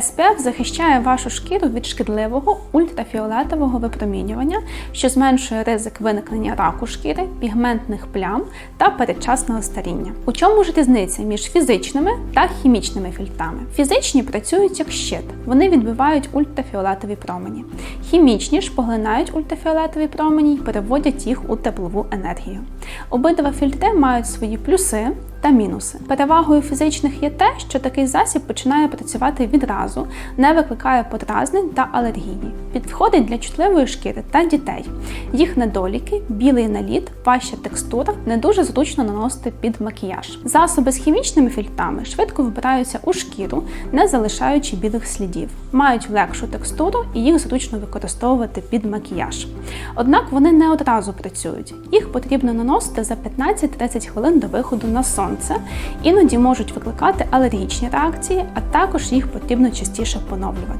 SPF захищає вашу шкіру від шкідливого ультрафіолетового випромінювання, що зменшує ризик виникнення раку шкіри, пігментних плям та передчасного старіння. У чому ж різниця між фізичними та хімічними фільтрами? Фізичні працюють як щит, вони відбивають ультрафіолетові промені. Хімічні ж поглинають ультрафіолетові промені і переводять їх у теплову енергію. Обидва фільтри мають свої плюси та мінуси. Перевагою фізичних є те, що такий засіб починає працювати відразу, не викликає подразнень та алергії. Підходить для чутливої шкіри та дітей. Їх недоліки, білий наліт, важча текстура не дуже зручно наносити під макіяж. Засоби з хімічними фільтрами швидко вбираються у шкіру, не залишаючи білих слідів, мають легшу текстуру і їх зручно використовувати під макіяж. Однак вони не одразу працюють. Їх потрібно наносити за 15-30 хвилин до виходу на сонце, іноді можуть викликати алергічні реакції, а також їх потрібно частіше поновлювати.